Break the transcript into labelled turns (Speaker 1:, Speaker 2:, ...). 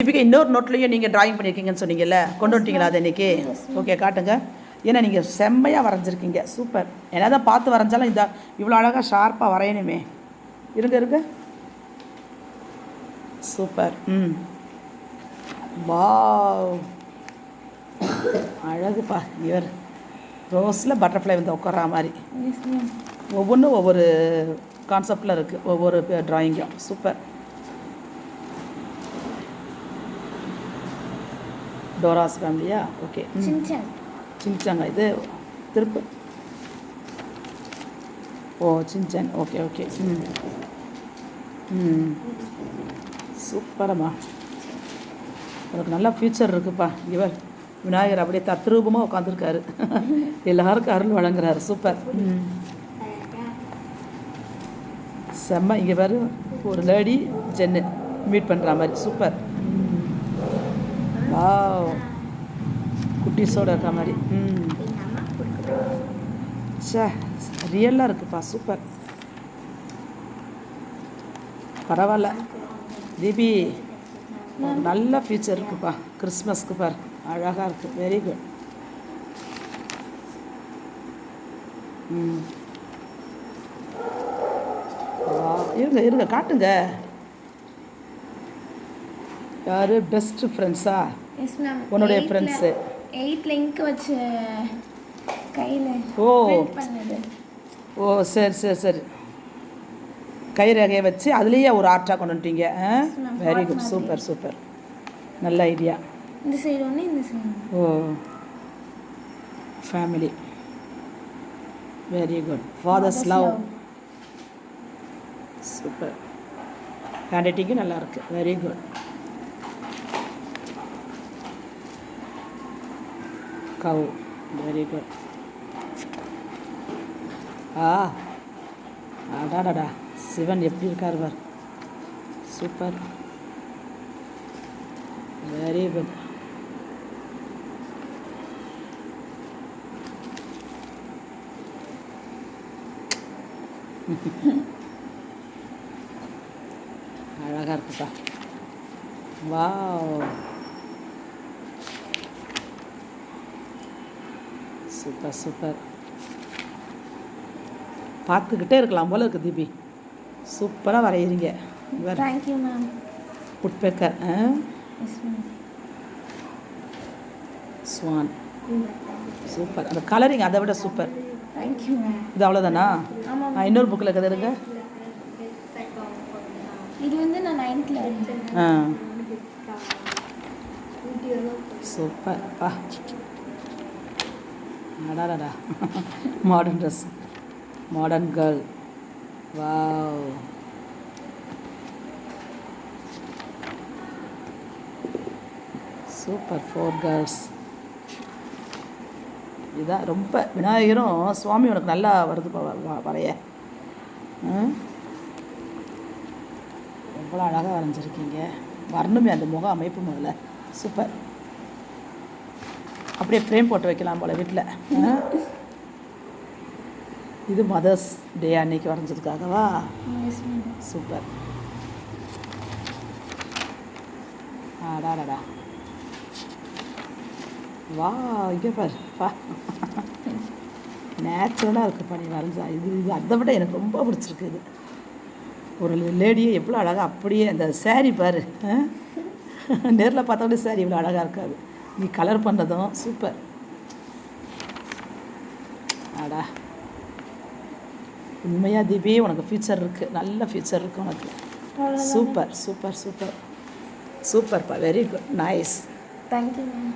Speaker 1: தீபிகா இன்னொரு நோட்லேயும் நீங்கள் டிராயிங் பண்ணியிருக்கீங்கன்னு சொன்னீங்கல்ல கொண்டு வந்துட்டீங்களா அது இன்னைக்கு? ஓகே காட்டுங்க. ஏன்னா நீங்கள் செம்மையாக வரைஞ்சிருக்கீங்க. சூப்பர் என்ன தான் பார்த்து வரைஞ்சாலும் இந்த இவ்வளோ அழகாக ஷார்ப்பாக வரையணுமே. இருங்க இருங்க. சூப்பர் ம். வாவ் அழகுப்பா இவர். ரோஸில் பட்டர்ஃப்ளை வந்து உட்கார மாதிரி. ஒவ்வொன்றும் ஒவ்வொரு கான்செப்டில் இருக்குது ஒவ்வொரு ட்ராயிங்கும் சூப்பர் டோராஸ் ஃபேமிலியா? ஓகே.
Speaker 2: சின்சான்
Speaker 1: சின்சாங்க இது திருப்பு ஓ சின்சான் ஓகே ஓகே. ம். ம். சூப்பரம்மா உனக்கு நல்ல ஃப்யூச்சர் இருக்குப்பா. இவர் விநாயகர் அப்படியே தத்ரூபமாக உட்காந்துருக்காரு எல்லாருக்கும் அருள் வழங்குறாரு. சூப்பர். ம். செம்ம. இங்கே பாரு ஒரு லேடி ஜென்னு. மீட் பண்ணுற மாதிரி. சூப்பர். வாவ். குட்டீஸோட இருக்கிற மாதிரி. ம். சே ரியலாக இருக்குப்பா சூப்பர். பரவாயில்ல தீபி நல்ல ஃபியூச்சர் இருக்குப்பா. கிறிஸ்மஸ்க்கு பார். அழகாக இருக்குது வெரி குட் ம். இருங்க இருங்க காட்டுங்க. யாரு? பெஸ்ட் ஃப்ரெண்ட்ஸா
Speaker 2: எஸ் மேம்
Speaker 1: உன்னுடைய ஃப்ரெண்ட்ஸு
Speaker 2: எயிட் லிங்க் வச்சு கையில்
Speaker 1: ஓ. ஓ சரி சரி சரி. கை ரகையை வச்சு அதுலேயே ஒரு ஆர்ட்டாக கொண்டு வந்துட்டீங்க. Very good. சூப்பர் சூப்பர் நல்ல ஐடியா
Speaker 2: இந்த சைடு ஒன்று இந்த சைடு
Speaker 1: ஓ. Family very good fathers love super hand ரைட்டிங்கும் நல்லா இருக்கு. வெரி குட் கவு very good. ஆ. அடாடாடா சிவன் எப்படி இருக்கார் பார். சூப்பர் வெரி குட் அழகாக இருக்குப்பா. Wow super super. பார்த்துக்கிட்டே இருக்கலாம் போல இருக்கு தீபி. சூப்பராக வரைகிறீங்க
Speaker 2: thank you ma'am
Speaker 1: woodpecker
Speaker 2: yes ma'am
Speaker 1: swan super. அந்த கலரிங் அதை விட சூப்பர்.
Speaker 2: தேங்க்யூ மேம்
Speaker 1: இது அவ்வளோதானா இன்னொரு புக்கில் இருக்குது இருங்க
Speaker 2: இது வந்து நான் நைன்த்தில்
Speaker 1: ஆ. சூப்பர். பா. அடாடா modern dress modern girl wow super four girls இதுதான் ரொம்ப விநாயகரும் சுவாமி உனக்கு நல்லா வருது வ- வரைய. ம் எவ்வளோ அழகாக வரைஞ்சிருக்கீங்க. வரணுமே அந்த முக அமைப்பு முதல்ல. சூப்பர் அப்படியே ஃப்ரேம் போட்டு வைக்கலாம் போல் வீட்டில் இது மதர்ஸ் டே அன்னைக்கு வரைஞ்சதுக்காகவா? சூப்பர் அடாடா வா இங்கே பாரு வா. நேச்சுரலாக இருக்குப்பா நீ வரைஞ்சா. இது இது அதை விட எனக்கு ரொம்ப பிடிச்சிருக்கு இது. ஒரு லேடியை எவ்வளோ அழகாக அப்படியே அந்த saree பாரு நேரில் பார்த்தோன்னே saree இவ்வளோ அழகாக இருக்காது. நீ கலர் பண்ணதும் சூப்பர் அடா உண்மையாக தீபி உனக்கு ஃப்யூச்சர் இருக்குது நல்ல ஃப்யூச்சர் இருக்குது உனக்கு. சூப்பர் சூப்பர் சூப்பர் சூப்பர்ப்பா very good nice
Speaker 2: thank you ma'am